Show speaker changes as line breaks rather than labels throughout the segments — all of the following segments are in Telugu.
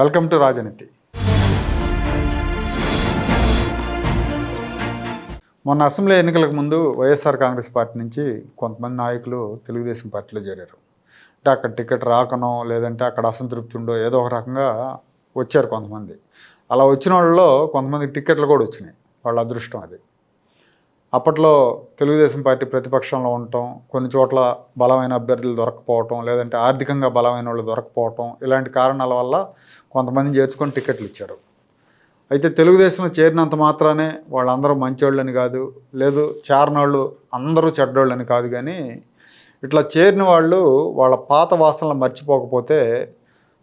వెల్కమ్ టు రాజనీతి. మొన్న అసెంబ్లీ ఎన్నికలకు ముందు వైఎస్ఆర్ కాంగ్రెస్ పార్టీ నుంచి కొంతమంది నాయకులు తెలుగుదేశం పార్టీలో చేరారు. అంటే అక్కడ టికెట్ రాకనో లేదంటే అక్కడ అసంతృప్తి ఉండో ఏదో ఒక రకంగా వచ్చారు కొంతమంది. అలా వచ్చిన వాళ్ళలో కొంతమంది టికెట్లు కూడా వచ్చినాయి. వాళ్ళ అదృష్టం అది. అప్పట్లో తెలుగుదేశం పార్టీ ప్రతిపక్షంలో ఉండటం కొన్ని చోట్ల బలమైన అభ్యర్థులు దొరకపోవటం లేదంటే ఆర్థికంగా బలమైన వాళ్ళు దొరకపోవటం ఇలాంటి కారణాల వల్ల కొంతమంది చేర్చుకొని టికెట్లు ఇచ్చారు. అయితే తెలుగుదేశంలో చేరినంత మాత్రానే వాళ్ళందరూ మంచోళ్ళని కాదు లేదు చేరినోళ్ళు అందరూ చెడ్డోళ్ళని కాదు కానీ ఇట్లా చేరిన వాళ్ళు వాళ్ళ పాత వాసనలు మర్చిపోకపోతే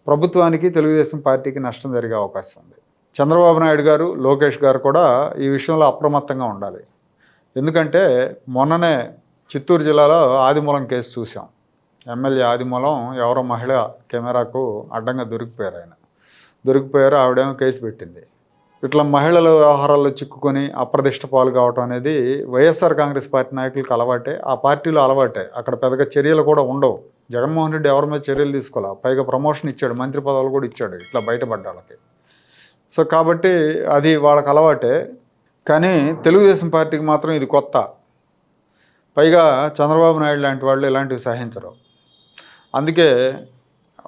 ప్రభుత్వానికి తెలుగుదేశం పార్టీకి నష్టం జరిగే అవకాశం ఉంది. చంద్రబాబు నాయుడు గారు లోకేష్ గారు కూడా ఈ విషయంలో అప్రమత్తంగా ఉండాలి. ఎందుకంటే మొన్ననే చిత్తూరు జిల్లాలో ఆదిమూలం కేసు చూసాం ఎమ్మెల్యే ఆదిమూలం ఎవరో మహిళ కెమెరాకు అడ్డంగా దొరికిపోయారు ఆయన. దొరికిపోయారు ఆవిడేమో కేసు పెట్టింది. ఇట్లా మహిళల వ్యవహారాల్లో చిక్కుకొని అప్రదిష్ట పాలు కావటం అనేది వైఎస్ఆర్ కాంగ్రెస్ పార్టీ నాయకులకు అలవాటే ఆ పార్టీలో అలవాటే. అక్కడ పెద్దగా చర్యలు కూడా ఉండవు. జగన్మోహన్ రెడ్డి ఎవరి మీద చర్యలు తీసుకోవాలి? పైగా ప్రమోషన్ ఇచ్చాడు మంత్రి పదవులు కూడా ఇచ్చాడు ఇట్లా బయటపడ్డ వాళ్ళకి. సో కాబట్టి అది వాళ్ళకి అలవాటే. కానీ తెలుగుదేశం పార్టీకి మాత్రం ఇది కొత్త. పైగా చంద్రబాబు నాయుడు లాంటి వాళ్ళు ఇలాంటివి సహించరు. అందుకే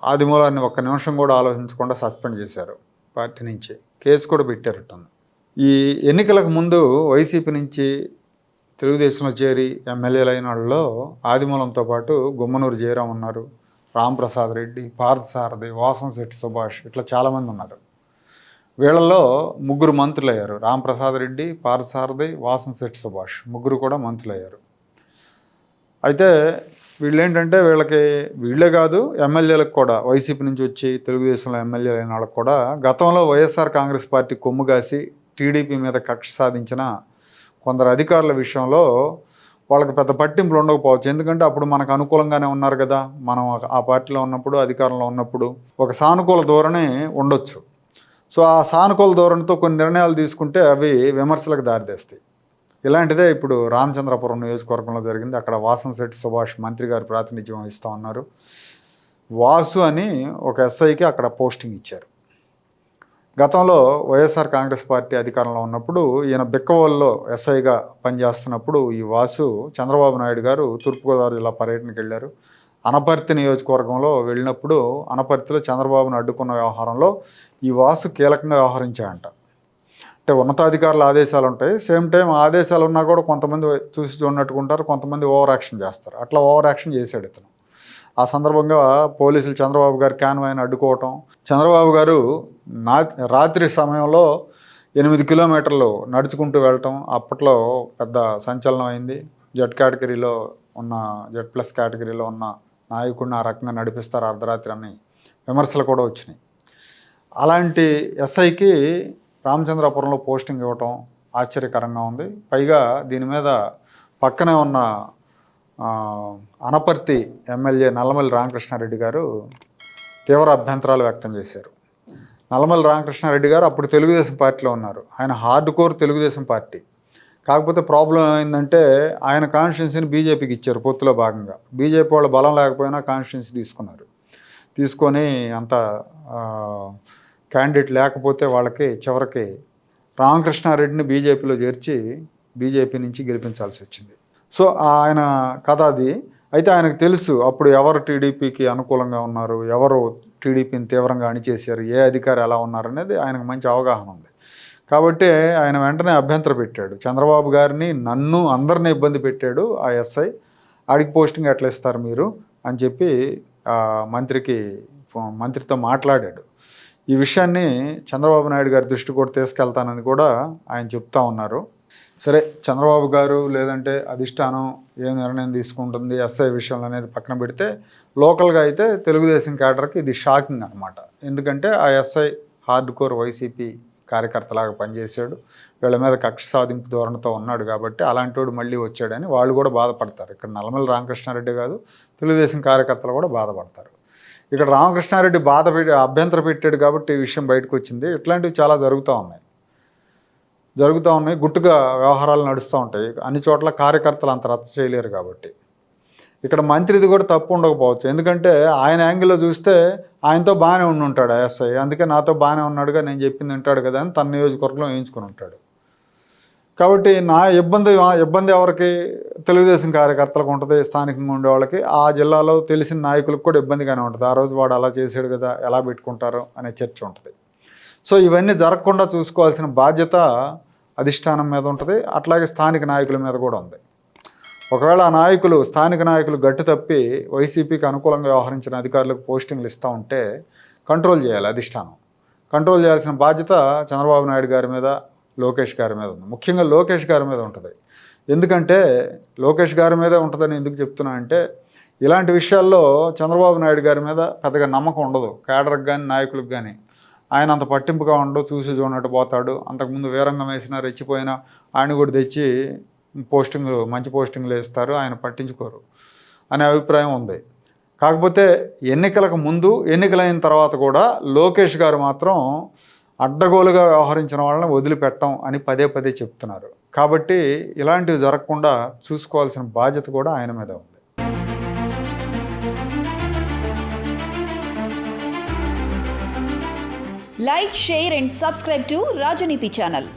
ఆదిమూలాన్ని ఒక్క నిమిషం కూడా ఆలోచించకుండా సస్పెండ్ చేశారు పార్టీ నుంచి. కేసు కూడా పెట్టారట ఈ ఎన్నికలకు ముందు వైసీపీ నుంచి తెలుగుదేశంలో చేరి ఎమ్మెల్యేలు అయిన వాళ్ళలో ఆదిమూలంతో పాటు గుమ్మనూరు జయరాం ఉన్నారు. రాంప్రసాద్ రెడ్డి పార్థసారథి వాసంశెట్టి సుభాష్ ఇట్లా చాలామంది ఉన్నారు. వీళ్ళలో ముగ్గురు మంత్రులు అయ్యారు రాంప్రసాద్ రెడ్డి పార్థసారథి వాసంశెట్టి సుభాష్ ముగ్గురు కూడా మంత్రులు అయ్యారు అయితే వీళ్ళు ఏంటంటే వీళ్ళకి వీళ్ళే కాదు ఎమ్మెల్యేలకు కూడా వైసీపీ నుంచి వచ్చి తెలుగుదేశంలో ఎమ్మెల్యేలు అయిన వాళ్ళకి కూడా గతంలో వైఎస్ఆర్ కాంగ్రెస్ పార్టీ కొమ్ము కాసి టీడీపీ మీద కక్ష సాధించిన కొందరు అధికారుల విషయంలో వాళ్ళకి పెద్ద పట్టింపులు ఉండకపోవచ్చు. ఎందుకంటే అప్పుడు మనకు అనుకూలంగానే ఉన్నారు కదా. మనం ఆ పార్టీలో ఉన్నప్పుడు అధికారంలో ఉన్నప్పుడు ఒక సానుకూల ధోరణి ఉండొచ్చు. సో ఆ సానుకూల ధోరణితో కొన్ని నిర్ణయాలు తీసుకుంటే అవి విమర్శలకు దారితీస్తాయి. ఇలాంటిదే ఇప్పుడు రామచంద్రపురం నియోజకవర్గంలో జరిగింది. అక్కడ వాసంశెట్టి సుభాష్ మంత్రి గారు ప్రాతినిధ్యం వహిస్తూ ఉన్నారు. వాసు అని ఒక ఎస్ఐకి అక్కడ పోస్టింగ్ ఇచ్చారు. గతంలో వైఎస్ఆర్ కాంగ్రెస్ పార్టీ అధికారంలో ఉన్నప్పుడు ఈయన బిక్కవోల్లో ఎస్ఐగా పనిచేస్తున్నప్పుడు ఈ వాసు చంద్రబాబు నాయుడు గారు తూర్పుగోదావరి జిల్లా పర్యటనకు వెళ్ళారు. అనపర్తి నియోజకవర్గంలో వెళ్ళినప్పుడు అనపర్తిలో చంద్రబాబును అడ్డుకున్న వ్యవహారంలో ఈ వాసు కీలకంగా వ్యవహరించాయంట అంటే ఉన్నతాధికారుల ఆదేశాలు ఉంటాయి. సేమ్ టైం ఆదేశాలు ఉన్నా కూడా కొంతమంది చూసి చూడనట్టుకుంటారు కొంతమంది ఓవర్ యాక్షన్ చేస్తారు. అట్లా ఓవర్ యాక్షన్ చేశాడు ఇతను. ఆ సందర్భంగా పోలీసులు చంద్రబాబు గారు క్యాన్వాయిని అడ్డుకోవటం చంద్రబాబు గారు నా రాత్రి సమయంలో ఎనిమిది కిలోమీటర్లు నడుచుకుంటూ వెళ్ళటం అప్పట్లో పెద్ద సంచలనం అయింది. జెడ్ కేటగిరీలో ఉన్న జెడ్ ప్లస్ కేటగిరీలో ఉన్న నాయకుడిని ఆ రకంగా నడిపిస్తారు అర్ధరాత్రి అని విమర్శలు కూడా వచ్చినాయి. అలాంటి ఎస్ఐకి రామచంద్రపురంలో పోస్టింగ్ ఇవ్వటం ఆశ్చర్యకరంగా ఉంది. పైగా దీని మీద పక్కనే ఉన్న అనపర్తి ఎమ్మెల్యే నల్లమల్లి రామకృష్ణారెడ్డి గారు తీవ్ర అభ్యంతరాలు వ్యక్తం చేశారు. నల్లమల్లి రామకృష్ణారెడ్డి గారు అప్పుడు తెలుగుదేశం పార్టీలో ఉన్నారు. ఆయన హార్డ్ కోర్ తెలుగుదేశం పార్టీ. కాకపోతే ప్రాబ్లం ఏమైందంటే ఆయన కాన్స్టిట్యున్సీని బీజేపీకి ఇచ్చారు పొత్తులో భాగంగా. బీజేపీ వాళ్ళు బలం లేకపోయినా కాన్స్టిట్యున్సీ తీసుకున్నారు. తీసుకొని అంత క్యాండిడేట్ లేకపోతే వాళ్ళకి చివరికి రామకృష్ణారెడ్డిని బీజేపీలో చేర్చి బీజేపీ నుంచి గెలిపించాల్సి వచ్చింది. సో ఆయన కథ అది. అయితే ఆయనకు తెలుసు అప్పుడు ఎవరు టీడీపీకి అనుకూలంగా ఉన్నారు ఎవరు టీడీపీని తీవ్రంగా అణిచేశారు ఏ అధికారి ఎలా ఉన్నారు అనేది ఆయనకు మంచి అవగాహన ఉంది. కాబట్టి ఆయన వెంటనే అభ్యంతర పెట్టాడు. చంద్రబాబు గారిని నన్ను అందరిని ఇబ్బంది పెట్టాడు ఆ ఎస్ఐ. ఆడికి పోస్టింగ్ ఎట్లా ఇస్తారు మీరు? అని చెప్పి ఆ మంత్రికి మంత్రితో మాట్లాడాడు. ఈ విషయాన్ని చంద్రబాబు నాయుడు గారి దృష్టి కూడా తీసుకెళ్తానని కూడా ఆయన చెప్తా ఉన్నారు. సరే చంద్రబాబు గారు లేదంటే అధిష్టానం ఏ నిర్ణయం తీసుకుంటుంది ఎస్ఐ విషయంలో అనేది పక్కన పెడితే లోకల్గా అయితే తెలుగుదేశం క్యాడర్కి ఇది షాకింగ్ అనమాట ఎందుకంటే ఆ ఎస్ఐ హార్డ్ కోర్ వైసీపీ కార్యకర్తలాగా పనిచేశాడు. వీళ్ళ మీద కక్ష సాధింపు ధోరణితో ఉన్నాడు కాబట్టి అలాంటి వాడు మళ్ళీ వచ్చాడని వాళ్ళు కూడా బాధపడతారు. ఇక్కడ నల్లమల్లి రామకృష్ణారెడ్డి కాదు తెలుగుదేశం కార్యకర్తలు కూడా బాధపడతారు. ఇక్కడ రామకృష్ణారెడ్డి బాధ పెట్టి అభ్యంతర పెట్టాడు కాబట్టి ఈ విషయం బయటకు వచ్చింది. ఇట్లాంటివి చాలా జరుగుతూ ఉన్నాయి. జరుగుతూ ఉన్నాయి. గుట్టుగా వ్యవహారాలు నడుస్తూ ఉంటాయి. అన్ని చోట్ల కార్యకర్తలు అంత రచ్చ చేయలేరు కాబట్టి. ఇక్కడ మంత్రిది కూడా తప్పు ఉండకపోవచ్చు. ఎందుకంటే ఆయన యాంగిల్లో చూస్తే ఆయనతో బాగానే ఉండి ఉంటాడు ఎస్ఐ. అందుకే నాతో బాగానే ఉన్నాడుగా నేను చెప్పింది వింటాడు కదా అని తన నియోజకవర్గంలో వేయించుకుని ఉంటాడు. కాబట్టి నా ఇబ్బంది ఇబ్బంది ఎవరికి? తెలుగుదేశం కార్యకర్తలకు ఉంటుంది స్థానికంగా ఉండే వాళ్ళకి. ఆ జిల్లాలో తెలిసిన నాయకులకు కూడా ఇబ్బందిగానే ఉంటుంది. ఆ రోజు వాడు అలా చేసాడు కదా ఎలా పెట్టుకుంటారు అనే చర్చ ఉంటుంది. సో ఇవన్నీ జరగకుండా చూసుకోవాల్సిన బాధ్యత అధిష్టానం మీద ఉంటుంది. అట్లాగే స్థానిక నాయకుల మీద కూడా ఉంది. ఒకవేళ ఆ నాయకులు స్థానిక నాయకులు గట్టు తప్పి వైసీపీకి అనుకూలంగా వ్యవహరించిన అధికారులకు పోస్టింగ్లు ఇస్తూ ఉంటే కంట్రోల్ చేయాలి అధిష్టానం. కంట్రోల్ చేయాల్సిన బాధ్యత చంద్రబాబు నాయుడు గారి మీద లోకేష్ గారి మీద ఉంది. ముఖ్యంగా లోకేష్ గారి మీద ఉంటుంది. ఎందుకంటే లోకేష్ గారి మీదే ఉంటుందని ఎందుకు చెప్తున్నా అంటే ఇలాంటి విషయాల్లో చంద్రబాబు నాయుడు గారి మీద పెద్దగా నమ్మకం ఉండదు. కేడర్కి కానీ నాయకులకు కానీ ఆయన అంత పట్టింపుగా ఉండడు చూసి చూడనట్టు పోతాడు. అంతకుముందు వీరంగం వేసినా రెచ్చిపోయినా ఆయన కూడా తెచ్చి పోస్టింగ్లు మంచి పోస్టింగ్లు వేస్తారు ఆయన పట్టించుకోరు అనే అభిప్రాయం ఉంది. కాకపోతే ఎన్నికలకు ముందు ఎన్నికలైన తర్వాత కూడా లోకేష్ గారు మాత్రం అడ్డగోలుగా వ్యవహరించిన వాళ్ళని వదిలిపెట్టం అని పదే పదే చెప్తున్నారు. కాబట్టి ఇలాంటివి జరగకుండా చూసుకోవాల్సిన బాధ్యత కూడా ఆయన మీద ఉంది.
Like share and subscribe to Rajaneethi channel